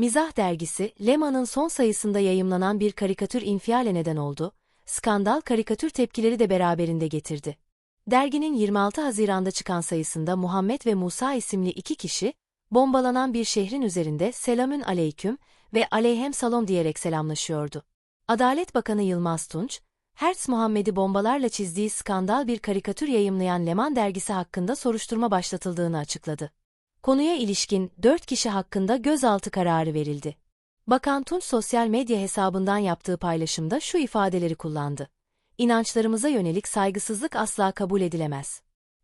Mizah dergisi, Leman'ın son sayısında yayımlanan bir karikatür infiale neden oldu, skandal karikatür tepkileri de beraberinde getirdi. Derginin 26 Haziran'da çıkan sayısında Muhammed ve Musa isimli iki kişi, bombalanan bir şehrin üzerinde selamün aleyküm ve aleyhem salom diyerek selamlaşıyordu. Adalet Bakanı Yılmaz Tunç, Hertz Muhammed'i bombalarla çizdiği skandal bir karikatür yayımlayan Leman dergisi hakkında soruşturma başlatıldığını açıkladı. Konuya ilişkin 4 kişi hakkında gözaltı kararı verildi. Bakan Tunç sosyal medya hesabından yaptığı paylaşımda şu ifadeleri kullandı. İnançlarımıza yönelik saygısızlık asla kabul edilemez.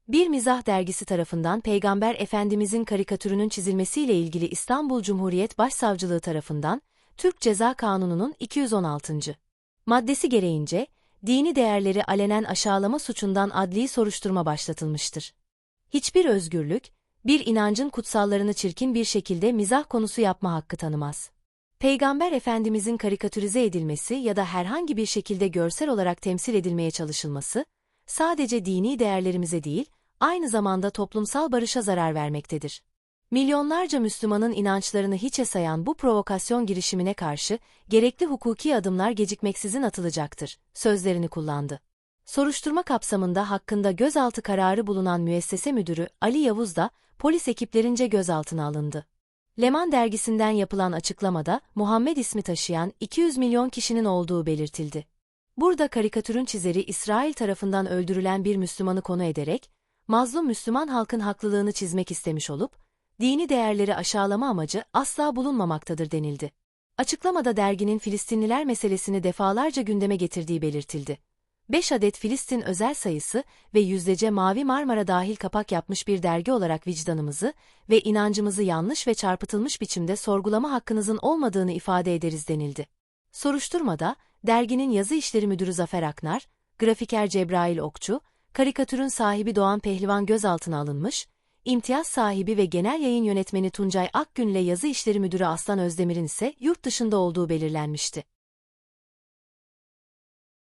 Bir mizah dergisi tarafından Peygamber Efendimizin karikatürünün çizilmesiyle ilgili İstanbul Cumhuriyet Başsavcılığı tarafından Türk Ceza Kanunu'nun 216. maddesi gereğince dini değerleri alenen aşağılama suçundan adli soruşturma başlatılmıştır. Hiçbir özgürlük, bir inancın kutsallarını çirkin bir şekilde mizah konusu yapma hakkı tanımaz. Peygamber Efendimizin karikatürize edilmesi ya da herhangi bir şekilde görsel olarak temsil edilmeye çalışılması, sadece dini değerlerimize değil, aynı zamanda toplumsal barışa zarar vermektedir. Milyonlarca Müslümanın inançlarını hiçe sayan bu provokasyon girişimine karşı gerekli hukuki adımlar gecikmeksizin atılacaktır, sözlerini kullandı. Soruşturma kapsamında hakkında gözaltı kararı bulunan müessese müdürü Ali Yavuz da polis ekiplerince gözaltına alındı. Leman dergisinden yapılan açıklamada Muhammed ismi taşıyan 200 milyon kişinin olduğu belirtildi. Burada karikatürün çizeri İsrail tarafından öldürülen bir Müslümanı konu ederek, mazlum Müslüman halkın haklılığını çizmek istemiş olup, dini değerleri aşağılama amacı asla bulunmamaktadır denildi. Açıklamada derginin Filistinliler meselesini defalarca gündeme getirdiği belirtildi. 5 adet Filistin özel sayısı ve yüzdece Mavi Marmara dahil kapak yapmış bir dergi olarak vicdanımızı ve inancımızı yanlış ve çarpıtılmış biçimde sorgulama hakkınızın olmadığını ifade ederiz denildi. Soruşturmada, derginin yazı işleri müdürü Zafer Aknar, grafiker Cebrail Okçu, karikatürün sahibi Doğan Pehlivan gözaltına alınmış, imtiyaz sahibi ve genel yayın yönetmeni Tuncay Akgün ile yazı işleri müdürü Aslan Özdemir'in ise yurt dışında olduğu belirlenmişti.